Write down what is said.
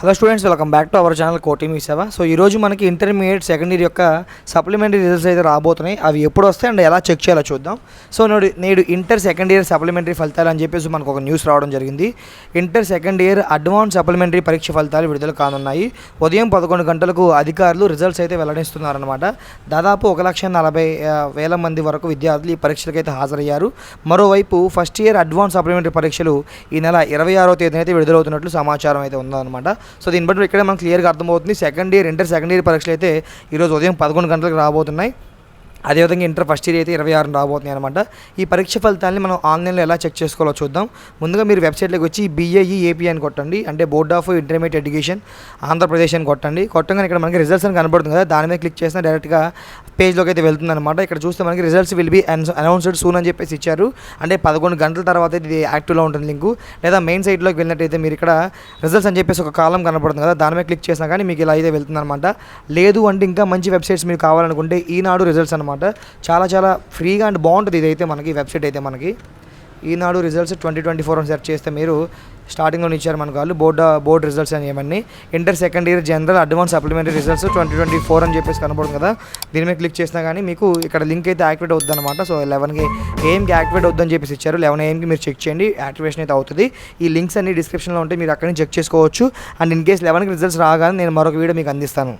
Hello students welcome back to our channel కోటి మీ సేవ సో ఈరోజు మనకి ఇంటర్మీడియట్ సెకండ్ ఇయర్ యొక్క సప్లిమెంటరీ రిజల్ట్స్ అయితే రాబోతున్నాయి. అవి ఎప్పుడు వస్తాయి అండ్ ఎలా చెక్ చేయాలో చూద్దాం. సో నేడు నేడు ఇంటర్ సెకండ్ ఇయర్ సప్లిమెంటరీ ఫలితాలు అని చెప్పేసి మనకు ఒక న్యూస్ రావడం జరిగింది. Inter second year advance supplementary పరీక్ష ఫలితాలు విడుదల కానున్నాయి. ఉదయం పదకొండు గంటలకు అధికారులు రిజల్ట్స్ అయితే వెల్లడిస్తున్నారనమాట దాదాపు ఒక లక్ష నలభై వేల మంది వరకు విద్యార్థులు ఈ పరీక్షలకు అయితే హాజరయ్యారు. మరోవైపు ఫస్ట్ ఇయర్ అడ్వాన్స్ సప్లిమెంటరీ పరీక్షలు ఈ నెల ఇరవై ఆరో తేదీన అయితే విడుదలవుతున్నట్లు సమాచారం అయితే ఉందన్నమాట. సో దీన్ని బట్టి ఇక్కడ మనకు క్లియర్గా అర్థమవుతుంది. Second year inter second year పరీక్షలు అయితే ఈరోజు ఉదయం పదకొండు గంటలకు రాబోతున్నాయి. అదేవిధంగా ఇంటర్ ఫస్ట్ ఇయర్ అయితే ఇరవై ఆరు రాబోతున్నాయి అనమాట ఈ పరీక్ష ఫలితాన్ని మనం ఆన్లైన్లో ఎలా చెక్ చేసుకోవాలో చూద్దాం. ముందుగా మీరు వెబ్సైట్లోకి వచ్చి బీఏఈ ఏపీ అని కొట్టండి. అంటే board of intermediate education Andhra Pradesh అని కొట్టండి. కొట్టగానే ఇక్కడ మనకి రిజల్ట్స్ అని కనబడుతుంది కదా. దాని మీద క్లిక్ చేసినా డైరెక్ట్గా పేజ్లోకి అయితే వెళ్తుంది అనమాట ఇక్కడ చూస్తే మనకి results will be announced soon అని చెప్పేసి ఇచ్చారు. అంటే పదకొండు గంటల తర్వాత ఇది యాక్టివ్లో ఉంటుంది లింకు. లేదా మెయిన్ సైట్లోకి వెళ్ళినట్టయితే మీరు ఇక్కడ రిజల్ట్స్ అని చెప్పేసి ఒక కాలం కనబడుతుంది కదా. దాని మీద క్లిక్ చేసినా కానీ మీకు ఇలా అయితే వెళ్తుంది అనమాట లేదు అంటే ఇంకా మంచి వెబ్సైట్స్ మీకు కావాలనుకుంటే ఈనాడు రిజల్ట్స్ అనమాట చాలా చాలా ఫ్రీగా అండ్ బాగుంటుంది ఇదైతే మనకి వెబ్సైట్ అయితే మనకి. Eenadu results twenty twenty four అని సెర్చ్ చేస్తే మీరు స్టార్టింగ్లో ఇచ్చారు మనకు వాళ్ళు. బోర్డ్ బోర్డ్ రిజల్ట్స్ అని ఏమన్నీ inter second year general advance supplementary results twenty twenty four అని చెప్పేసి కనబడుతుంది కదా. దీని మీద క్లిక్ చేసినా కానీ మీకు ఇక్కడ లింక్ అయితే యాక్టివేట్ అవుతుంది అనమాట సో లెవెన్కి ఏఎంకి యాక్టివేట్ అవుతుందని చెప్పేసి ఇచ్చారు. లెవెన్ ఏఎంకి మీరు చెక్ చేయండి. యాక్టివేషన్ అయితే అవుతుంది. ఈ లింక్స్ అన్ని డిస్క్రిప్షన్లో ఉంటే మీరు అక్కడి నుంచి చెక్ చేసుకోవచ్చు. అండ్ ఇన్ కేస్ లెవెన్కి రిజల్ట్స్ రాగానే నేను మరొక వీడియో మీకు అందిస్తాను.